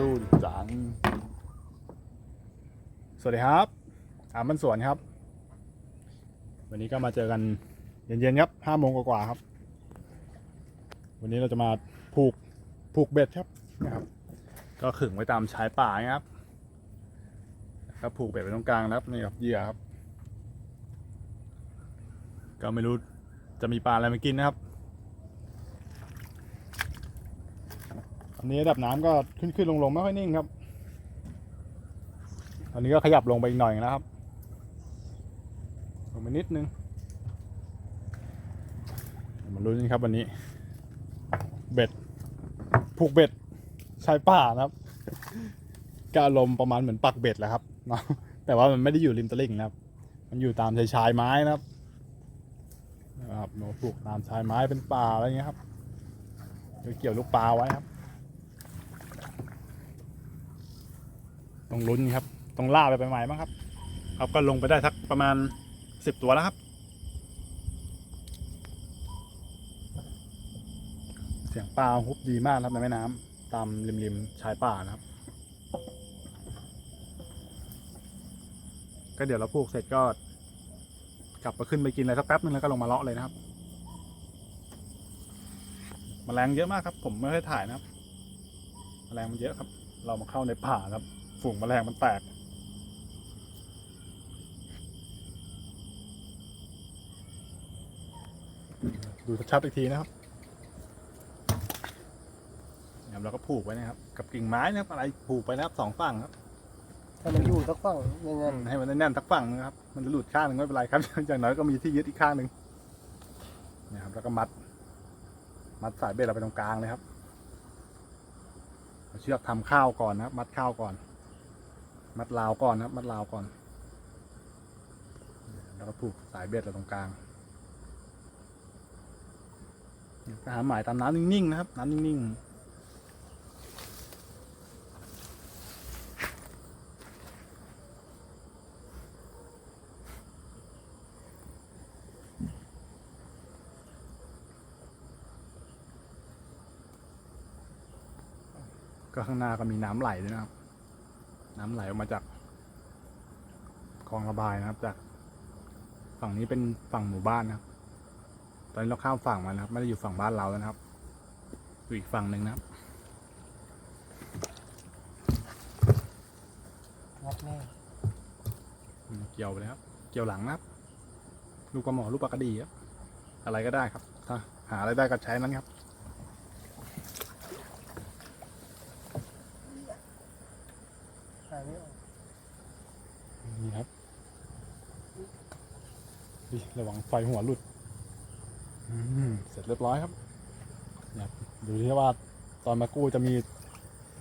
สู้จัง สวัสดีครับอามันสวนครับ วันนี้ก็มาเจอกันเย็นๆครับห้าโมงกว่าๆครับ วันนี้เราจะมาผูกผูกเบ็ดครับนะครับ ก็ขึงไว้ตามชายป่านะครับก็ผูกเบ็ดไว้ตรงกลางนะครับนี่ครับเหยื่อครับ ก็ไม่รู้จะมีปลาอะไรมากินนะครับ อันนี้ระดับน้ำก็ขึ้นขึ้นลงลงไม่ค่อยนิ่งครับ ตอนนี้ก็ขยับลงไปอีกหน่อยนะครับ ลงไปนิดนึงมาลุ้นครับวันนี้ เบ็ด ผูกเบ็ดชายป่านะครับก็อารมณ์ประมาณเหมือนปักเบ็ดแหละครับนะแต่ว่ามันไม่ได้อยู่ริมตลิ่งนะครับ มันอยู่ตามชายชายไม้นะครับนะครับเราปลูกตามชายไม้เป็นป่าอะไรเงี้ยครับเกี่ยวลูกปลาไว้ครับ ต้องลุ้นครับ ต้องล่าไปใหม่บ้างครับ ครับก็ลงไปได้สักประมาณสิบตัวแล้วครับ เสียงปลาฮุบดีมากครับในแม่น้ำตามริมๆชายป่านะครับ ก็เดี๋ยวเราพูกเสร็จก็ กลับมาขึ้นไปกินอะไรสักแป๊บนึงแล้วก็ลงมาเลาะเลยนะครับแมลงเยอะมากครับ ผมไม่ได้ถ่ายนะครับแมลงมันเยอะครับ เรามาเข้าในป่าครับ ฝูงแมลงมันแตก ดูชัดๆอีกทีนะครับนะครับเราก็ผูกไว้นะครับ กับกิ่งไม้นะครับอะไรผูกไปนะครับสองฝั่งครับถ้ามันอยู่สักฝั่งแน่นให้มันแน่นๆสักฝั่งนะครับ มันจะหลุดข้างหนึ่งไม่เป็นไรครับ อย่างน้อยก็มีที่ยึดอีกข้างหนึ่งนะครับแล้วก็มัด มัดสายเบ็ดเราไปตรงกลางเลยครับเอาเชือกทำข้าวก่อนนะครับ มัดข้าวก่อน มัดราวก่อนนะมัดราวก่อน แล้วก็ผูกสายเบ็ดเราตรงกลางก็หาหมายตามน้ำนิ่งๆนะครับน้ำนิ่งๆก็ข้างหน้าก็มีน้ำไหลด้วยนะครับ น้ำไหลออกมาจากคลองระบายนะครับ จาก ฝั่งนี้เป็นฝั่งหมู่บ้านนะครับ ตอนนี้เราข้ามฝั่งมานะครับ ไม่ได้อยู่ฝั่งบ้านเราแล้วนะครับ อยู่อีกฝั่งหนึ่งนะครับๆงัดแน่อืมเกี่ยวไปเลยครับเกี่ยวหลังนะครับลูกปลาหมอลูกปลากระดีครับอะไรก็ได้ครับ ถ้าหาอะไรได้ก็ใช้นั้นครับ หายไม่ออก นี่ครับดิ ระวังไฟหัวหลุดอืมเสร็จเรียบร้อยครับเนี่ยดูที่ว่าตอนมากู้จะมี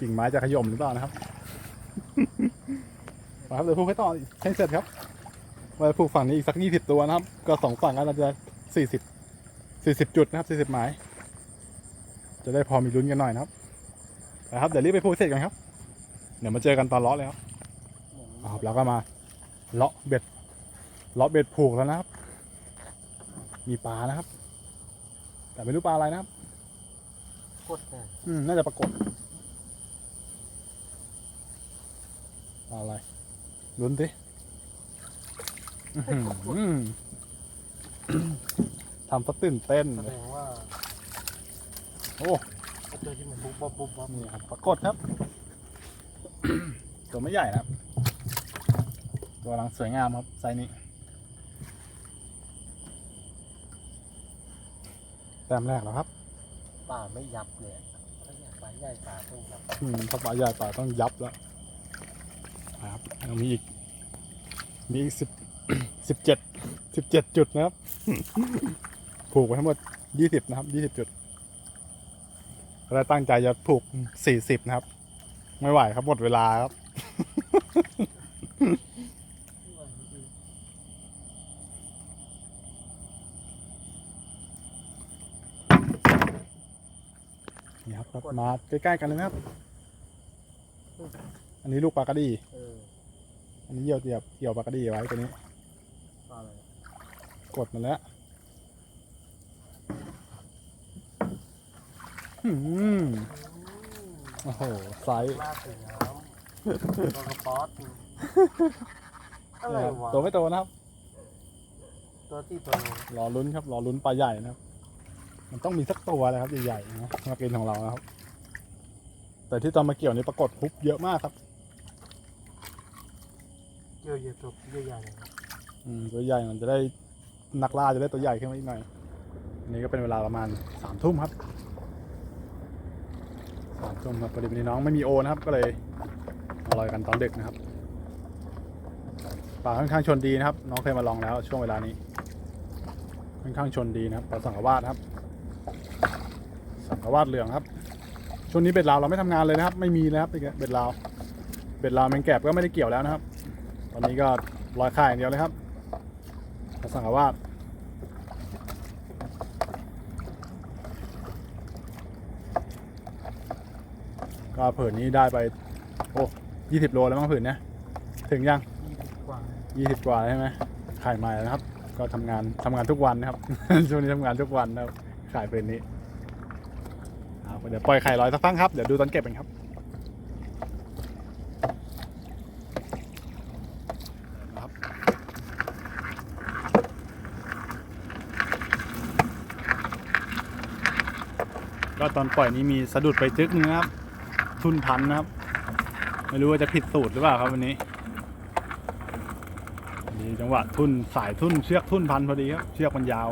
กิ่งไม้จะขย่มหรือเปล่านะครับมาครับเดี๋ยวพูกให้ต่อให้เสร็จครับไว้ผูกฝั่งนี้อีกสักยี่สิบตัวนะครับ ก็สองฝั่งก็น่าจะสี่สิบสี่สิบจุดนะครับสี่สิบหมาย จะได้พอมีลุ้นกันหน่อยนะครับนะครับเดี๋ยวรีบไปพูกเสร็จกันครับ เดี๋ยวมาเจอกันตอนเลาะเลยครับครับแล้วก็มาเลาะเบ็ดเลาะเบ็ดผูกแล้วนะครับ มีปลานะครับ แต่ไม่รู้ปลาอะไรนะครับกดแน่อืมน่าจะปรากฏปลาอะไรลุ้นดิอื้อหือทำซะตื่นเต้นแสเลดยงว่าโอ้ถ้าเจอที่มันปุ๊บปั๊บปุ๊บปั๊บนี่ครับปรากฏครับ ตัวไม่ใหญ่นะครับ ตัวกำลังสวยงามครับไซส์นี้ แต้มแรกแล้วครับป่าไม่ยับเลยถ้าอยากป่าใหญ่ป่าต้องยับอืมถ้าปลาใหญ่ปลาต้องยับแล้วนะครับยังมีอีก มีอีกสิบสิบเจ็ดสิบเจ็ดจุดนะครับ ผูกไว้ทั้งหมดยี่สิบนะครับยี่สิบจุดแล้วตั้งใจจะผูกสี่สิบนะครับ ไม่ไหวครับหมดเวลาครับ นี่ ครับครับมาใกล้ๆกันเลยนะครับ อันนี้ลูกปลากระดี เอออันนี้เกี่ยวเกี่ยวเกี่ยวปลากระดีไว้ตัวนี้ป่าอะไรกดมาแล้วอืมโอ้โหไซส์ลาดถึงน้ำตัวกระป๊อตอะไรวะตัวไม่โตนะครับ ตัวที่ตัวนึงรอลุ้นครับ รอลุ้นปลาใหญ่นะครับ มันต้องมีสักตัวเลยครับใหญ่ๆนะมากินของเรานะครับ แต่ที่ตอนมาเกี่ยวนี่ปรากฏฮุบเยอะมากครับเกี่ยวเยอะตัวใหญ่ๆเลยครับอืมตัวใหญ่มันจะได้นักล่าจะได้ตัวใหญ่ขึ้นมาอีกหน่อยอันนี้ก็เป็นเวลาประมาณสามทุ่มครับสามทุ่มครับพอดีวันนี้น้องไม่มีโอนะครับ ก็เลยมาลอยกันตอนดึกนะครับป่าค่อนข้างชนดีนะครับ น้องเคยมาลองแล้วช่วงเวลานี้ค่อนข้างชนดีนะครับปลาสังกะวาดครับ สังกวาดเหลืองครับ ช่วงนี้เบ็ดลาวเราไม่ทำงานเลยนะครับ ไม่มีนะครับเบ็ดลาวเบ็ดลาวแมงแกบก็ไม่ได้เกี่ยวแล้วนะครับ ตอนนี้ก็ลอยข่ายอย่างเดียวเลยครับสังกวาดก็ผืนนี้ได้ไป โอ้ยี่สิบโลแล้วมั้งผืนเนี้ยถึงยังยี่สิบกว่ายี่สิบกว่าใช่ไหมขายใหม่แล้วนะครับ ก็ทำงานทำงานทุกวันนะครับ ช่วงนี้ทำงานทุกวันนะครับ ขายเป็นนี้เอาเดี๋ยวปล่อยไข่ลอยสักพักครับ เดี๋ยวดูตอนเก็บกันครับก็ตอนปล่อยนี้มีสะดุดไปจึกนึงครับ ทุนพันนะครับ ไม่รู้ว่าจะผิดสูตรหรือเปล่าครับวันนี้มีจังหวะทุ่นสายทุ่นเชือกทุ่นพันพอดีครับ เชือกมันยาว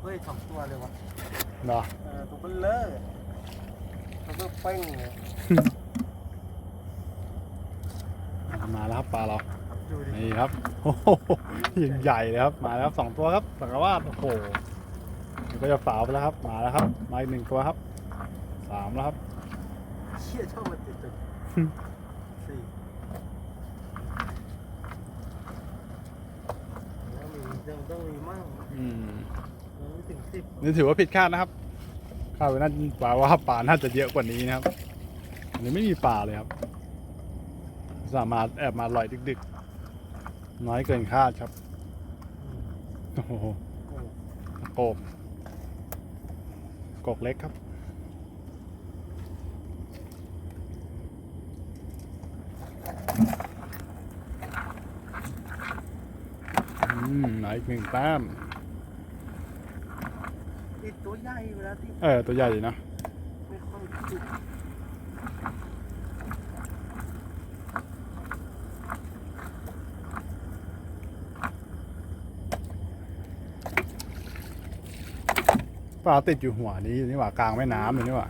เฮ้ยสอง ตัวเลยวะเนาะเออตัวเบลเลอร์ตัวเบลเป้งเลยมาแล้วครับปลาเราครับดูดินี่ครับโอ้โหยิ่งใหญ่เลยครับ มาแล้วครับสองตัวครับสังกะวาดโอ้โหนี่ก็จะฝาวไปแล้วครับ มาแล้วครับ มาอีกหนึ่งตัวครับ สามแล้วครับ เชี่ยชอบมันติดตึกสี่แล้วมีต้องต้องมีมั่งอืมยังไม่ ถึงสิบนี่ถือว่าผิดคาดนะครับคาดไว้น่าปลาว่าปลาน่าจะเยอะกว่านี้นะครับอันนี้ไม่มีปลาเลยครับ สามารถแอบมาลอยดึกๆ น้อยเกินคาดครับ โอ้โหโอ้โกบกกเล็กครับอืมไหนอีกหนึ่งแต้ม ติดตัวใหญ่เวลาที่เออตัวใหญ่ดีนะไม่ค่อยติดปลาติดอยู่หัวนี้นี่หว่ากลางแม่น้ำเลยนี่หว่า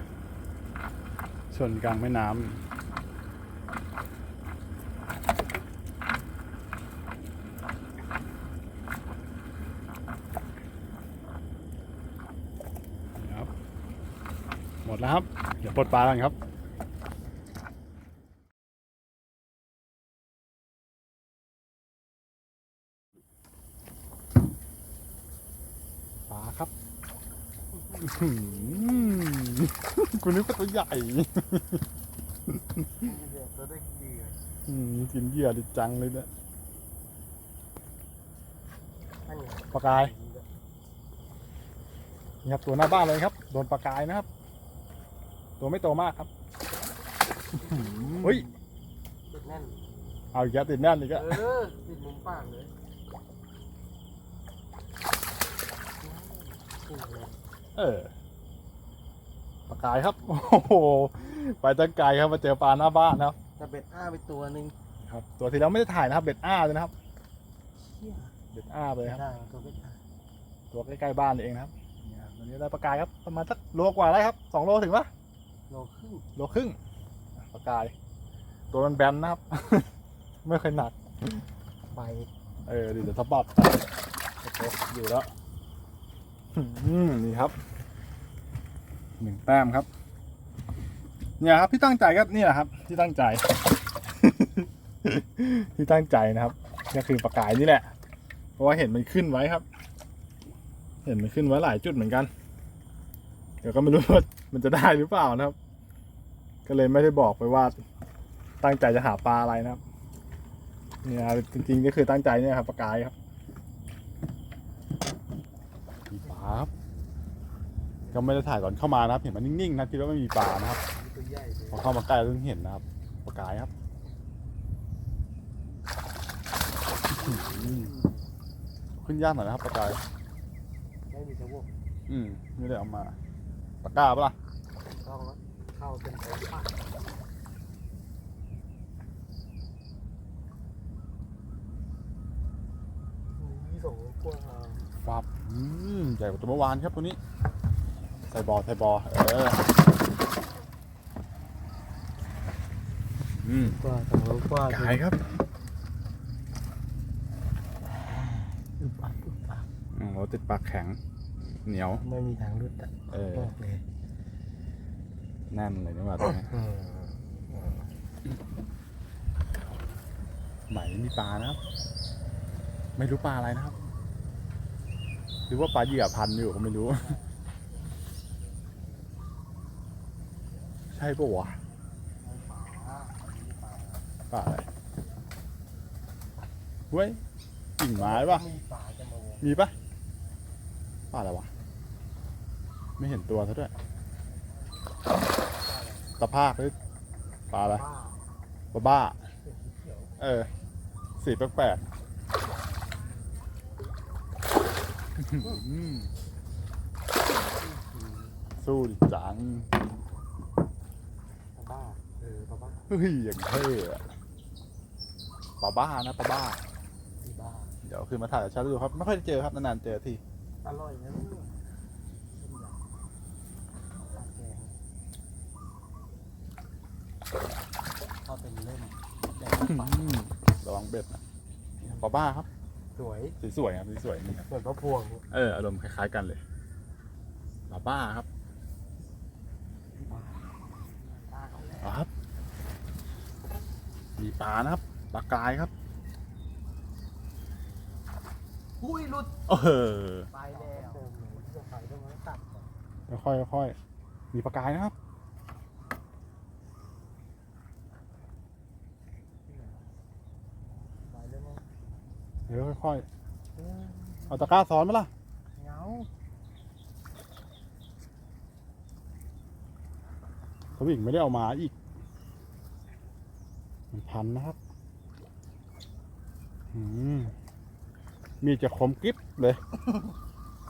ชนกลางแม่น้ำนี่ครับ หมดแล้วครับ เดี๋ยวปลดปลากันครับปลาครับอื้อหือกูนึกว่าตัวใหญ่เดี๋ยวตัวได้ดีเลยอืมกินเหยื่อดิจังเลยเนี่ยอันนี้ปลากายนี่ครับตัวหน้าบ้านเลยครับ โดนปลากายนะครับ ตัวไม่โตมากครับอื้อหือเฮ้ยติดแน่น เอาอีกแล้วติดแน่นอีกแล้วเออ ติดมุมปากเลยติดเลยเออปลากายครับ โอ้โห ไปตั้งไกลครับมาเจอปลาหน้าบ้านนะครับแต่เบ็ดอ้าไปตัวหนึ่งครับ ตัวที่แล้วไม่ได้ถ่ายนะครับ เบ็ดอ้าเลยนะครับ เชี่ยเบ็ดอ้าเลยครับ ได้ตัวเบ็ดอ้าตัวใกล้ๆบ้านเองนะครับเนี่ยวันนี้ได้ปลากายครับประมาณสักโลกว่าได้ครับสองโลถึงปะ โลครึ่งโลครึ่งปลากาย ตัวมันแบนนะครับ ไม่เคยหนัก ไป เออเดี๋ยวสะบัดโอเคอยู่แล้วอืมนี่ครับหนึ่งแต้มครับ เนี่ยครับที่ตั้งใจก็นี่แหละครับ ที่ตั้งใจ ที่ตั้งใจนะครับก็คือปลากายนี่แหละ เพราะว่าเห็นมันขึ้นไว้ครับ เห็นมันขึ้นไว้หลายจุดเหมือนกัน เดี๋ยวก็ไม่รู้ว่ามันจะได้หรือเปล่านะครับ ก็เลยไม่ได้บอกไปว่าตั้งใจจะหาปลาอะไรนะครับเนี่ยจริงๆก็คือตั้งใจเนี่ยครับปลากายครับปลาครับก็ไม่ได้ถ่ายก่อนเข้ามานะครับ เห็นมันนิ่งๆนะคิดว่าไม่มีปลานะครับมีตัวใหญ่เลยพอเข้ามาใกล้เพิ่งเห็นนะครับปลากายครับอื้อหือขึ้นยากหน่อยนะครับปลากายไม่มีสะโพกอืมไม่ได้เอามา ปลากาปะล่ะเข้าแล้วเข้าเป็นของปากมีสองกว่าฟับอืมใหญ่กว่าตัวเมื่อวานครับตัวนี้ ใส่บอใส่บอเอออืมกว่าสองโลกว่าปลากายครับอึบอับอึบอับอืมเราติดปลากแข็ง เหนียว ไม่มีทางรุดอะเออ บอกเลยแน่นเลยนี่หว่าตัวนี้อืมไหมมีปลานะครับ ไม่รู้ปลาอะไรนะครับ หรือว่าปลาเหยื่อพันอยู่ก็ไม่รู้ ใช่ปะวะปลาอะไรเว้ยกิ่งไม้ปะมีปลาจะมาวงมีปะปลาอะไรวะ ไม่เห็นตัวซะด้วยตะภาคหรือปลาอะไรป้าบ้าบ้าเขียวเออ สีแปลกๆอืมสู้ดิจังปลาบ้า เออปลาบ้า เฮ้ย อย่างเท่อะปลาบ้านะปลาบ้ามีบ้าเดี๋ยวขึ้นมาถ่ายชัดดูครับ ไม่ค่อยได้เจอครับ นานๆเจอทีอร่อยนะลูกต้มยำปลาแกงทอดเป็นเล่มแดงปลา อืม ระวังเบ็ดนะปลาบ้าครับ สวยสีสวยครับสีสวยนี่ครับ เหมือนพระพวงเอออารมณ์คล้ายๆกันเลยปลาบ้าครับปลาเขาแหละเอาครับ มีปลานะครับปลากายครับอุ้ยหลุดเออไปแล้วเดิมเลยจะไปต้องมาตัดก่อนค่อยๆค่อยๆมีปลากายนะครับ ไปแล้วมั้ง เดี๋ยวค่อยเออๆเอาตะกร้าซ้อนไหมล่ะเหงาสวิงไม่ได้เอามาอีก มันพันนะครับอืมมีจะคมกริบเลย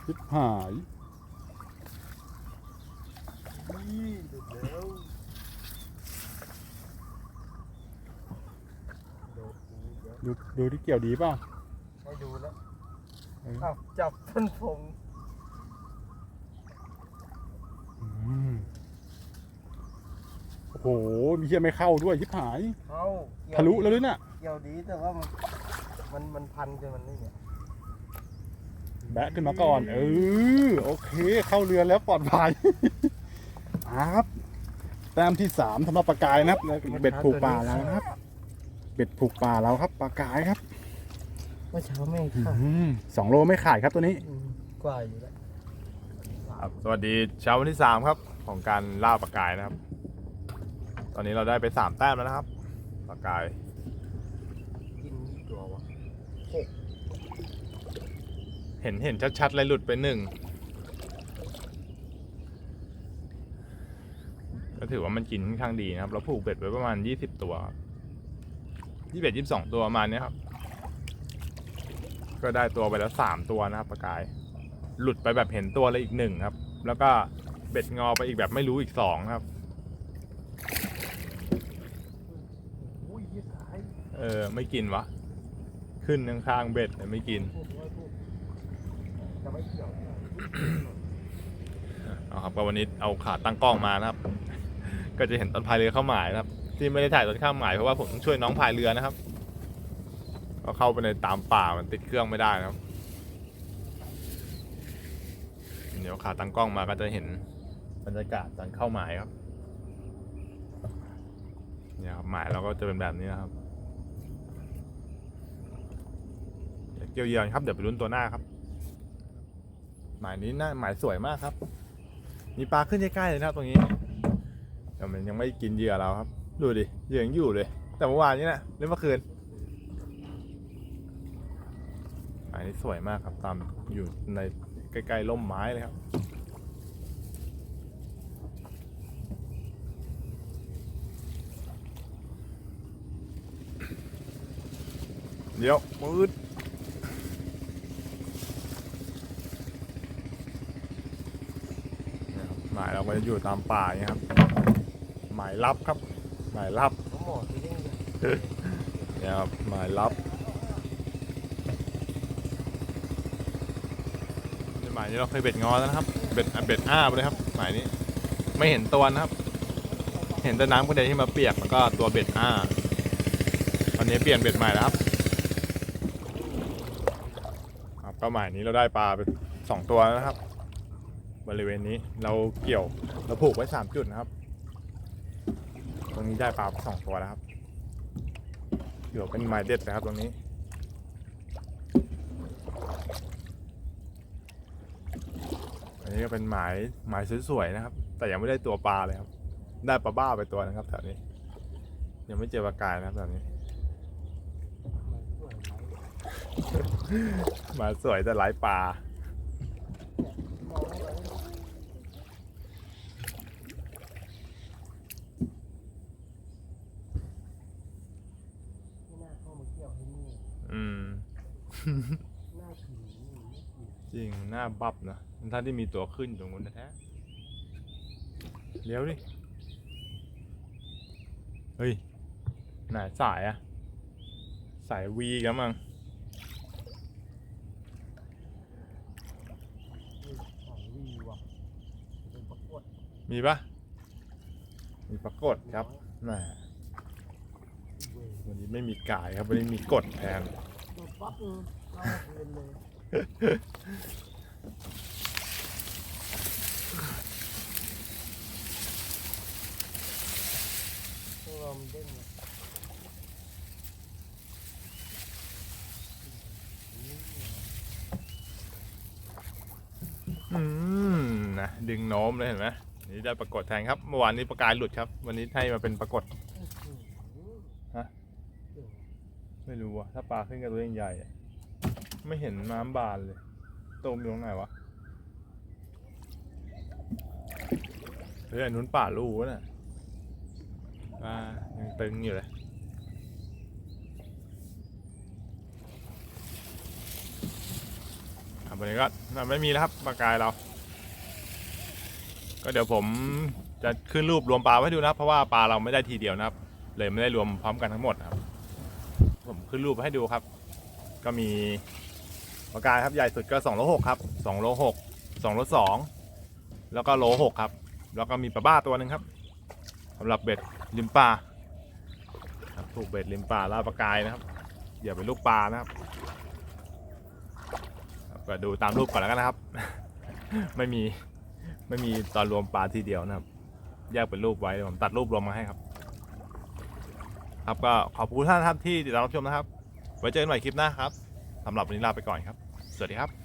กริบหายนี่หลุดแล้วโดดกูเดี๋ยวดูดูที่เกี่ยวดีเปล่าให้ดูแล้วเอออ้าวจับต้นผมอืมโอ้โหมีเชี่ยไม่เข้าด้วยชิบหาย เข้าเกี่ยวทะลุดีแล้วด้วยน่ะ เกี่ยวดีแต่ว่ามันมันมันพันจนมันนี่เนี่ยแบะขึ้นมาก่อน เออ โอเค เข้าเรือแล้วปลอดภัย ครับแต้มที่สามสำหรับปลากายนะครับแล้วเบ็ดผูกปลาแล้วนะครับ เบ็ดผูกปลาแล้วครับปลากายครับ ว่าเช้าแม่งอืค่ะมสองโลไม่ขาดครับตัวนี้อืมกว่าอยู่แล้วครับสวัสดีเช้าวันที่สามครับ ของการล่าปลากายนะครับ ตอนนี้เราได้ไปสามแต้มแล้วนะครับปลากายกินกี่ตัววะเห็นเห็นชัดๆเลยหลุดไปหนึ่งก็ถือว่ามันกินค่อนข้างดีนะครับ เราผูกเบ็ดไว้ประมาณยี่สิบตัวยี่สิบเอ็ดยี่สิบสองตัวประมาณเนี้ยครับ ก็ได้ตัวไปแล้วสามตัวนะครับปลากาย หลุดไปแบบเห็นตัวเลยอีกหนึ่งครับ แล้วก็เบ็ดงอไปอีกแบบไม่รู้อีกสองครับเออไม่กินวะ ขึ้นข้างๆเบ็ดแต่ไม่กินพูดว่าพูดจะไม่เกี่ยวเอาครับก็วันนี้เอาขาตั้งกล้องมานะครับ ก็จะเห็นตอนพายเรือเข้าหมายนะครับ ที่ไม่ได้ถ่ายตอนข้ามหมายเพราะว่าผมต้องช่วยน้องพายเรือนะครับ ก็เข้าไปในตามป่ามันติดเครื่องไม่ได้นะครับเดี๋ยวขาตั้งกล้องมาก็จะเห็นบรรยากาศตอนเข้าหมายครับ เนี่ยครับหมายเราก็จะเป็นแบบนี้นะครับเดี๋ยวเกี่ยวเยื่อครับเดี๋ยวไปลุ้นตัวหน้าครับ หมายนี้หน่าหมายสวยมากครับ มีปลาขึ้นใกล้ๆเลยนะตรงนี้แต่มันยังไม่กินเหยื่อเราครับ ดูดิเหยื่อยังอยู่เลย แต่เมื่อวานนี้นะเล่นเมื่อคืน สวยมากครับ ตามอยู่ในใกล้ๆร่มไม้เลยครับ เดี๋ยวมืดหมายเราก็จะอยู่ตามป่าเนี่ยครับ หมายลับครับ หมายลับเนี่ยครับหมายลับายนี้เราเคยเบ็ดงอแล้วนะครับ เบ็ดเบ็ดอ้าไปเลยครับหมายนี้ ไม่เห็นตัวนะครับ เห็นแต่น้ำกระเด็นที่มาเปียกแล้วก็ตัวเบ็ดอ้าตอนนี้เปลี่ยนเบ็ดใหม่แล้วครับครับก็หมายนี้เราได้ปลาไปสองตัวแล้วนะครับ บริเวณนี้เราเกี่ยวเราผูกไว้สามจุดนะครับ ตรงนี้ได้ปลาไปสองตัวแล้วครับเดี๋ยวเป็นหมายเด็ดนะครับตรงนี้ อั นนี้ก็เป็นหมายหมายสวยๆนะครับ แต่ยังไม่ได้ตัวปลาเลยครับ ได้ปลาบ้าไปตัวนะครับแถวนี้ ยังไม่เจอปลากายนะครับแบบนี้หมายสวยแต่ไร้ปลา มองเข้าไปไม่น่าเข้ามาเกี่ยวที่นี่ อืม น่ากินนี่ไม่กิน จริง หน้าบับนะท่านที่มีตัวขึ้นอยู่ตรงนู้นแท้ๆเลี้ยวดิเฮ้ยไหนสายอะสายวีกันมั้งนี่ของวีว่ะเป็นประกวดมีปะมีปรากฏครับแหมเว้ยวันนี้ไม่มีกายครับ วันนี้มีกฎแทนโดนปั๊บเออเข้าคืนเลย พวกเรามันเด้งอืมนะดึงโน้มเลยเห็นไหมนี่ได้ปรากฏแทนครับ เมื่อวานนี้ปลากายหลุดครับ วันนี้ให้มาเป็นปรากฏฮะไม่รู้ว่ะถ้าปลาขึ้นกับตัวใหญ่ๆไม่เห็นน้ำบานเลย ตมอยู่ตรงไหนวะเฮ้ยอันนู้นป่าลู่วะน่ะอ่ายังตึงอยู่เลยครับวันนี้ก็ไม่มีแล้วครับปลากายเรา ก็เดี๋ยวผมจะขึ้นรูปรวมปลาไว้ให้ดูนะครับเพราะว่าปลาเราไม่ได้ทีเดียวนะครับ เลยไม่ได้รวมพร้อมกันทั้งหมดครับ ผมขึ้นรูปให้ดูครับ ก็มี ปลากายครับใหญ่สุดก็2โล6ครับ2โล6 2โล2แล้วก็โล6ครับ แล้วก็มีปลาบ้าตัวหนึ่งครับสำหรับเบ็ดริมปลาครับผูกเบ็ดริมปลาล่าปลากายนะครับอย่าเป็นลูกปลานะครับก็ดูตามรูปก่อนแล้วกันนะครับ ไม่มีไม่มีตอนรวมปลาทีเดียวนะครับ แยกเป็นรูปไว้ผมตัดรูปรวมมาให้ครับ ครับก็ขอบคุณท่านครับที่ติดตามรับชมนะครับ ไว้เจอกันใหม่คลิปหน้าครับสำหรับวันนี้ลาไปก่อนครับ สวัสดีครับ